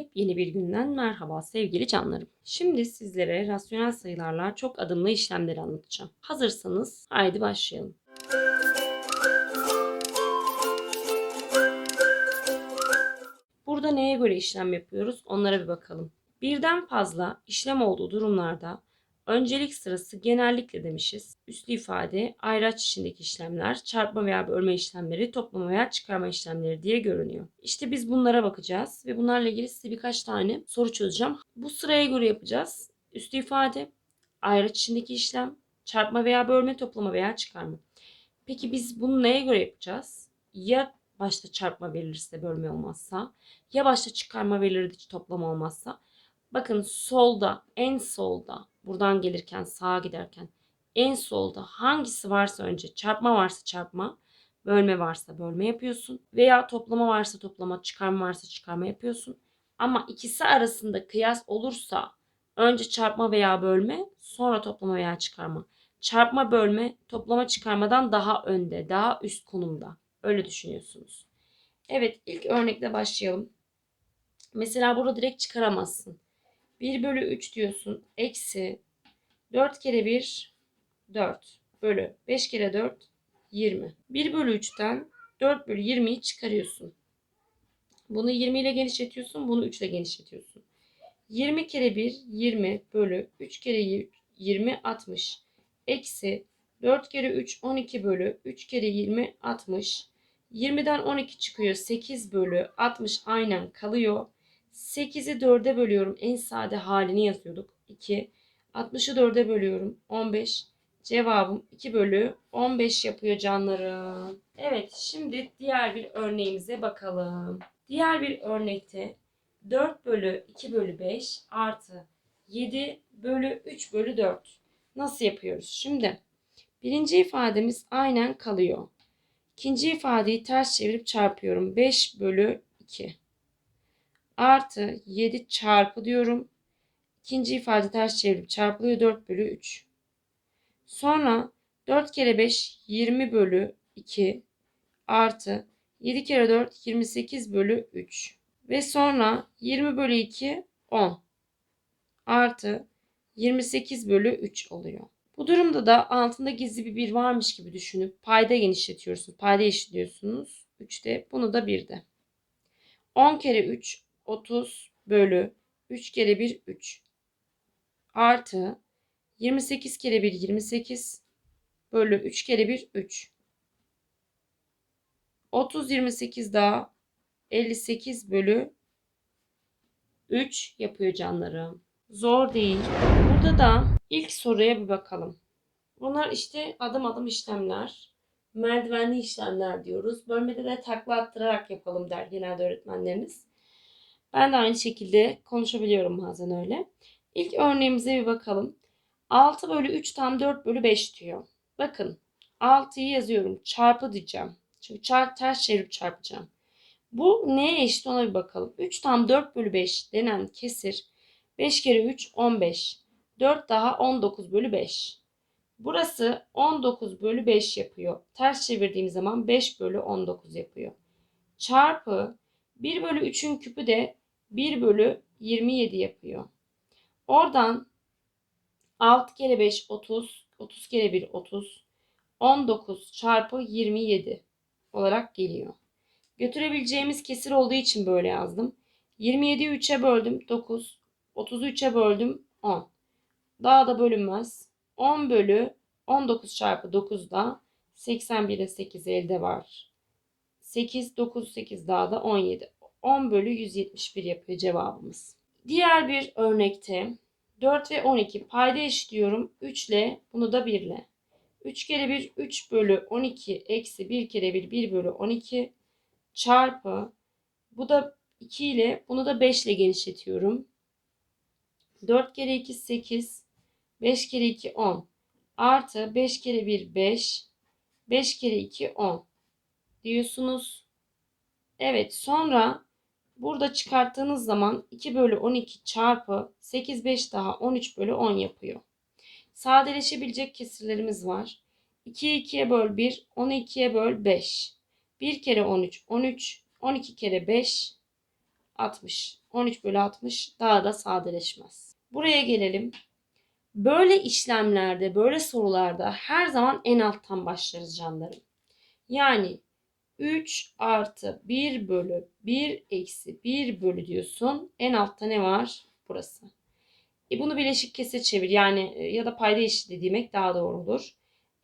Yepyeni bir günden merhaba sevgili canlarım. Şimdi sizlere rasyonel sayılarla çok adımlı işlemleri anlatacağım. Hazırsanız haydi başlayalım. Burada neye göre işlem yapıyoruz onlara bir bakalım. Birden fazla işlem olduğu durumlarda öncelik sırası genellikle demişiz. Üslü ifade, ayraç içindeki işlemler, çarpma veya bölme işlemleri, toplama veya çıkarma işlemleri diye görünüyor. İşte biz bunlara bakacağız ve bunlarla ilgili size birkaç tane soru çözeceğim. Bu sıraya göre yapacağız. Üslü ifade, ayraç içindeki işlem, çarpma veya bölme, toplama veya çıkarma. Peki biz bunu neye göre yapacağız? Ya başta çarpma verilirse bölme olmazsa, ya başta çıkarma verilir hiç toplama olmazsa. Bakın solda, en solda, buradan gelirken sağa giderken en solda hangisi varsa önce çarpma varsa çarpma, bölme varsa bölme yapıyorsun veya toplama varsa toplama, çıkarma varsa çıkarma yapıyorsun. Ama ikisi arasında kıyas olursa önce çarpma veya bölme, sonra toplama veya çıkarma. Çarpma bölme toplama çıkarmadan daha önde, daha üst konumda. Öyle düşünüyorsunuz. Evet ilk örnekle başlayalım. Mesela burada direkt çıkaramazsın. 1 bölü 3 diyorsun. Eksi 4 kere 1 4 bölü 5 kere 4 20. 1 bölü 3'ten 4 bölü 20'yi çıkarıyorsun. Bunu 20 ile genişletiyorsun. Bunu 3 ile genişletiyorsun. 20 kere 1 20 bölü 3 kere 20 60. Eksi 4 kere 3 12 bölü 3 kere 20 60. 20'den 12 çıkıyor. 8 bölü 60 aynen kalıyor. 8'i 4'e bölüyorum. En sade halini yazıyorduk. 2. 60'ı 4'e bölüyorum. 15. Cevabım 2 bölü 15 yapıyor canlarım. Evet şimdi diğer bir örneğimize bakalım. Diğer bir örnekte 4 bölü 2 bölü 5 artı 7 bölü 3 bölü 4. Nasıl yapıyoruz? Şimdi birinci ifademiz aynen kalıyor. İkinci ifadeyi ters çevirip çarpıyorum. 5 bölü 2 artı 7 çarpı diyorum. İkinci ifade ters çevirip çarpılıyor 4 bölü 3. Sonra 4 kere 5 20 bölü 2 artı 7 kere 4 28 bölü 3. Ve sonra 20 bölü 2 10 artı 28 bölü 3 oluyor. Bu durumda da altında gizli bir 1 varmış gibi düşünüp payda genişletiyorsunuz. Payda eşitliyorsunuz. 3'te bunu da 1'de. 10 kere 3 30 bölü 3 kere 1 3 artı 28 kere 1 28 bölü 3 kere 1 3 30 28 daha 58 bölü 3 yapıyor canlarım. Zor değil. Burada da ilk soruya bir bakalım. Bunlar işte adım adım işlemler. Merdivenli işlemler diyoruz. Bölmede de takla attırarak yapalım der genelde öğretmenlerimiz. Ben de aynı şekilde konuşabiliyorum bazen öyle. İlk örneğimize bir bakalım. 6 bölü 3 tam 4 bölü 5 diyor. Bakın 6'yı yazıyorum. Çarpı diyeceğim. Çünkü çarp, ters çevirip çarpacağım. Bu neye eşit ona bir bakalım. 3 tam 4 bölü 5 denen kesir. 5 kere 3 15. 4 daha 19 bölü 5. Burası 19 bölü 5 yapıyor. Ters çevirdiğim zaman 5 bölü 19 yapıyor. Çarpı 1 bölü 3'ün küpü de 1 bölü 27 yapıyor. Oradan 6 kere 5 30, 30 kere 1 30, 19 çarpı 27 olarak geliyor. Götürebileceğimiz kesir olduğu için böyle yazdım. 27'yi 3'e böldüm 9, 30'u 3'e böldüm 10. Daha da bölünmez. 10 bölü 19 çarpı 9 da 81'e 8 elde var. 8, 9, 8 daha da 17. 10 bölü 171 yapıyor cevabımız. Diğer bir örnekte 4 ve 12 payda eşitliyorum. 3 ile bunu da 1 ile. 3 kere 1 3 bölü 12 eksi 1 kere 1 1 bölü 12 çarpı bu da 2 ile bunu da 5 ile genişletiyorum. 4 kere 2 8 5 kere 2 10 artı 5 kere 1 5 5 kere 2 10 diyorsunuz. Evet sonra Burada çıkarttığınız zaman 2 bölü 12 çarpı 8 5 daha 13 bölü 10 yapıyor. Sadeleşebilecek kesirlerimiz var. 2'yi 2'ye böl 1, 10'u 2'ye böl 5. 1 kere 13, 13, 12 kere 5, 60. 13 bölü 60 daha da sadeleşmez. Buraya gelelim. Böyle işlemlerde, böyle sorularda her zaman en alttan başlarız canlarım. Yani 3 artı 1 bölü 1 eksi 1 bölü diyorsun. En altta ne var? Burası. E bunu bileşik kesir çevir. Yani e, ya da payda eşitliği demek daha doğru olur.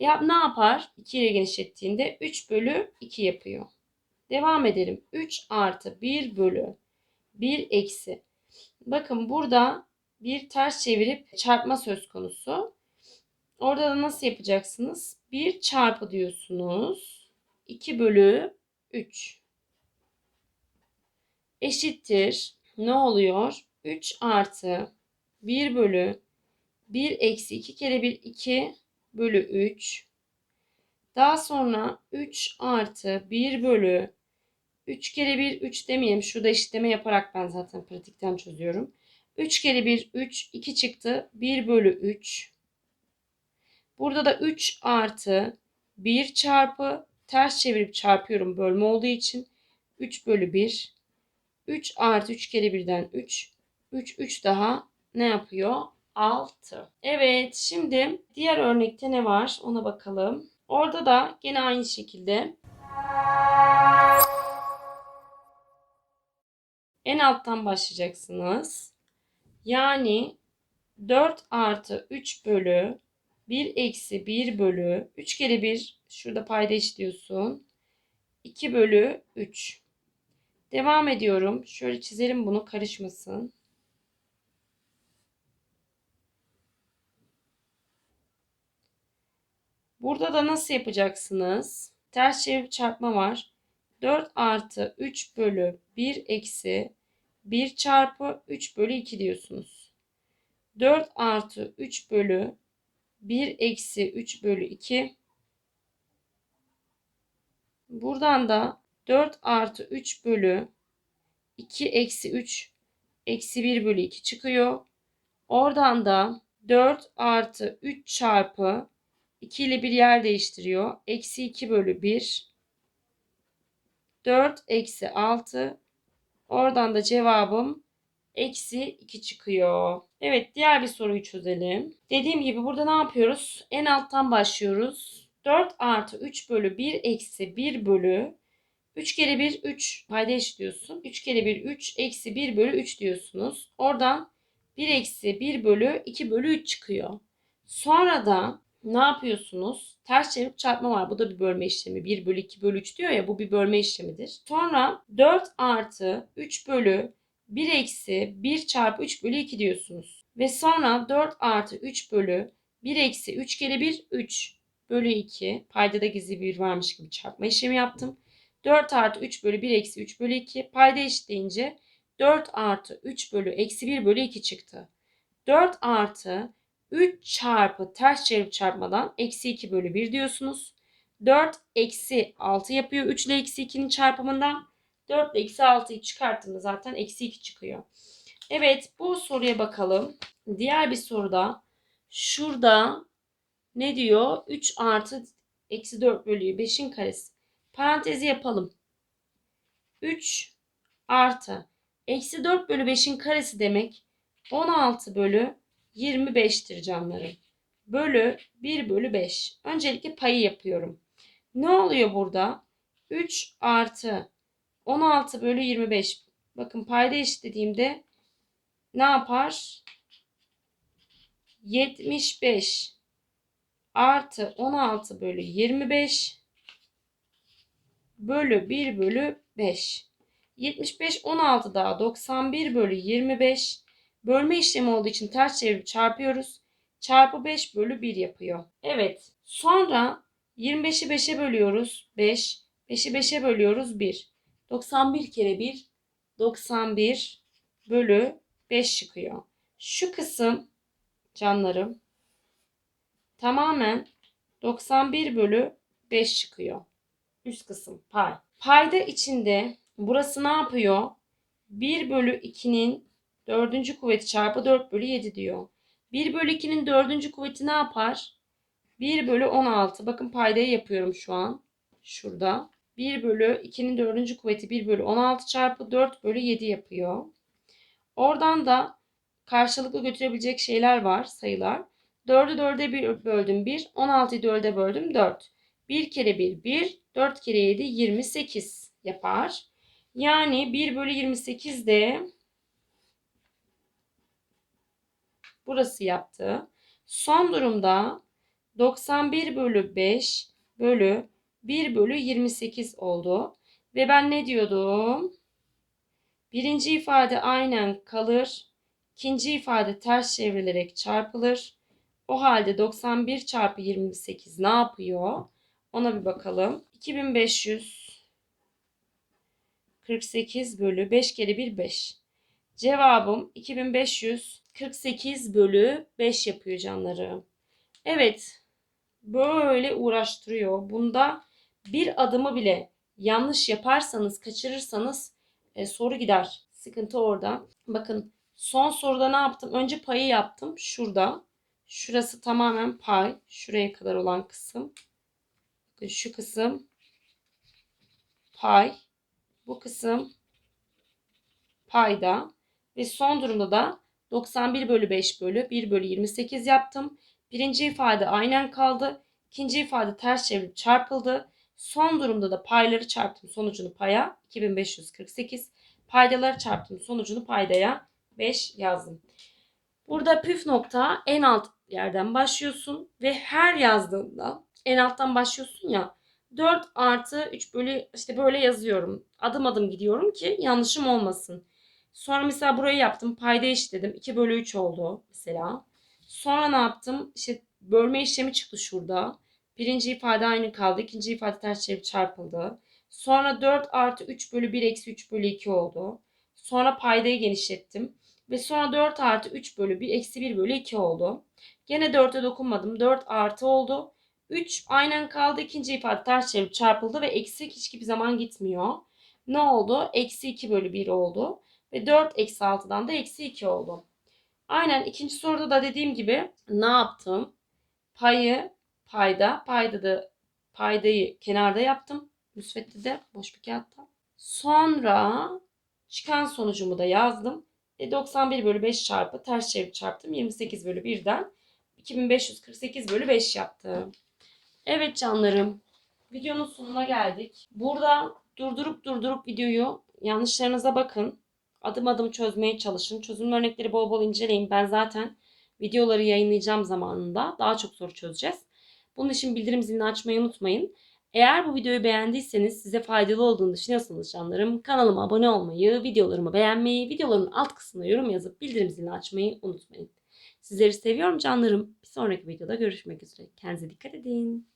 Ya ne yapar? 2 ile genişlettiğinde 3 bölü 2 yapıyor. Devam edelim. 3 artı 1 bölü 1 eksi. Bakın burada bir ters çevirip çarpma söz konusu. Orada da nasıl yapacaksınız? 1 çarpı diyorsunuz. 2 bölü 3 eşittir. Ne oluyor? 3 artı 1 bölü 1 eksi 2 kere 1 2 bölü 3. Daha sonra 3 artı 1 bölü 3 kere 1 3 demeyelim. Şurada eşitleme yaparak ben zaten pratikten çözüyorum. 3 kere 1 3 2 çıktı. 1 bölü 3. Burada da 3 artı 1 çarpı ters çevirip çarpıyorum bölme olduğu için 3 bölü 1. 3 artı 3 kere 1'den 3. 3 3 daha ne yapıyor? 6. Evet şimdi diğer örnekte ne var ona bakalım. Orada da gene aynı şekilde en alttan başlayacaksınız. Yani 4 artı 3 bölü 1 eksi 1 bölü 3 kere 1 şurada payda işliyorsun. 2 bölü 3. Devam ediyorum. Şöyle çizelim bunu karışmasın. Burada da nasıl yapacaksınız? Ters çevirip çarpma var. 4 artı 3 bölü 1 eksi 1 çarpı 3 bölü 2 diyorsunuz. 4 artı 3 bölü 1 eksi 3 bölü 2. Buradan da 4 artı 3 bölü 2 eksi 3 eksi 1 bölü 2 çıkıyor. Oradan da 4 artı 3 çarpı 2 ile bir yer değiştiriyor. Eksi 2 bölü 1. 4 eksi 6. Oradan da cevabım eksi 2 çıkıyor. Evet diğer bir soruyu çözelim. Dediğim gibi burada ne yapıyoruz? En alttan başlıyoruz. 4 artı 3 bölü 1 eksi 1 bölü 3 kere 1 3 payda eşitliyorsun. 3 kere 1 3 eksi 1 bölü 3 diyorsunuz. Oradan 1 eksi 1 bölü 2 bölü 3 çıkıyor. Sonra da ne yapıyorsunuz? Ters çevirip çarpma var. Bu da bir bölme işlemi. 1 bölü 2 bölü 3 diyor ya bu bir bölme işlemidir. Sonra 4 artı 3 bölü 1 eksi 1 çarpı 3 bölü 2 diyorsunuz. Ve sonra 4 artı 3 bölü 1 eksi 3 kere 1 3 bölü 2. Payda da gizli bir varmış gibi çarpma işlemi yaptım. 4 artı 3 bölü 1 eksi 3 bölü 2. Payda eşitleyince 4 artı 3 bölü eksi 1 bölü 2 çıktı. 4 artı 3 çarpı ters çevirip çarpmadan eksi 2 bölü 1 diyorsunuz. 4 eksi 6 yapıyor. 3 ile eksi 2'nin çarpımından 4 ile eksi 6'yı çıkarttığında zaten eksi 2 çıkıyor. Evet bu soruya bakalım. Diğer bir soruda şurada ne diyor? 3 artı eksi 4 bölü 5'in karesi. Parantezi yapalım. 3 artı eksi 4 bölü 5'in karesi demek 16 bölü 25'tir canlarım. Bölü 1 bölü 5. Öncelikle payı yapıyorum. Ne oluyor burada? 3 artı 16 bölü 25. Bakın payda eşitlediğimde ne yapar? 75 artı 16 bölü 25 bölü 1 bölü 5. 75 16 daha 91 bölü 25 Bölme işlemi olduğu için ters çevirip çarpıyoruz. Çarpı 5 bölü 1 yapıyor. Evet. Sonra 25'i 5'e bölüyoruz. 5. 5'i 5'e bölüyoruz. 1. 91 kere 1 91 bölü 5 çıkıyor. Şu kısım canlarım tamamen 91 bölü 5 çıkıyor. Üst kısım pay. Payda içinde burası ne yapıyor? 1 bölü 2'nin Dördüncü kuvveti çarpı 4 bölü 7 diyor. 1 bölü 2'nin dördüncü kuvveti ne yapar? 1 bölü 16. Bakın paydayı yapıyorum şu an. Şurada. 1 bölü 2'nin dördüncü kuvveti 1 bölü 16 çarpı 4 bölü 7 yapıyor. Oradan da karşılıklı götürebilecek şeyler var, sayılar. 4'ü 4'e bir böldüm 1, 16'yı 4'e böldüm 4. 1 kere 1 1, 4 kere 7 28 yapar. Yani 1 bölü 28 de burası yaptı. Son durumda 91 bölü 5 bölü 1 bölü 28 oldu. Ve ben ne diyordum? Birinci ifade aynen kalır. İkinci ifade ters çevrilerek çarpılır. O halde 91 çarpı 28 ne yapıyor? Ona bir bakalım. 2548 bölü 5 kere 1 5. Cevabım 2548 bölü 5 yapıyor canlarım. Evet. Böyle uğraştırıyor. Bunda bir adımı bile yanlış yaparsanız, kaçırırsanız e, soru gider. Sıkıntı orada. Bakın son soruda ne yaptım? Önce payı yaptım. Şurada. Şurası tamamen pay. Şuraya kadar olan kısım. Bakın şu kısım pay. Bu kısım payda. Ve son durumda da 91 bölü 5 bölü 1 bölü 28 yaptım. Birinci ifade aynen kaldı. İkinci ifade ters çevirip çarpıldı. Son durumda da payları çarptım sonucunu paya 2548. Paydaları çarptım sonucunu paydaya 5 yazdım. Burada püf nokta en alt yerden başlıyorsun ve her yazdığında en alttan başlıyorsun ya 4 artı 3 bölü işte böyle yazıyorum. Adım adım gidiyorum ki yanlışım olmasın. Sonra mesela burayı yaptım. Payda eşitledim. 2 bölü 3 oldu mesela. Sonra ne yaptım? İşte bölme işlemi çıktı şurada. Birinci ifade aynı kaldı. İkinci ifade ters çevirip çarpıldı. Sonra 4 artı 3 bölü 1 eksi 3 bölü 2 oldu. Sonra paydayı genişlettim. Ve sonra 4 artı 3 bölü 1 eksi 1 bölü 2 oldu. Gene 4'e dokunmadım. 4 artı oldu. 3 aynen kaldı. İkinci ifade ters çevirip çarpıldı ve eksik hiçbir zaman gitmiyor. Ne oldu? Eksi 2 bölü 1 oldu. Ve 4 eksi 6'dan da eksi 2 oldu. Aynen ikinci soruda da dediğim gibi ne yaptım? Payı payda, payda da paydayı kenarda yaptım. Müsvedde de boş bir kağıtta. Sonra çıkan sonucumu da yazdım. E 91 bölü 5 çarpı ters çevirip çarptım. 28 bölü 1'den 2548 bölü 5 yaptı. Evet canlarım. Videonun sonuna geldik. Burada durdurup durdurup videoyu yanlışlarınıza bakın. Adım adım çözmeye çalışın. Çözüm örnekleri bol bol inceleyin. Ben zaten videoları yayınlayacağım zamanında daha çok soru çözeceğiz. Bunun için bildirim zilini açmayı unutmayın. Eğer bu videoyu beğendiyseniz size faydalı olduğunu düşünüyorsanız canlarım kanalıma abone olmayı, videolarımı beğenmeyi, videoların alt kısmına yorum yazıp bildirim zilini açmayı unutmayın. Sizleri seviyorum canlarım. Bir sonraki videoda görüşmek üzere. Kendinize dikkat edin.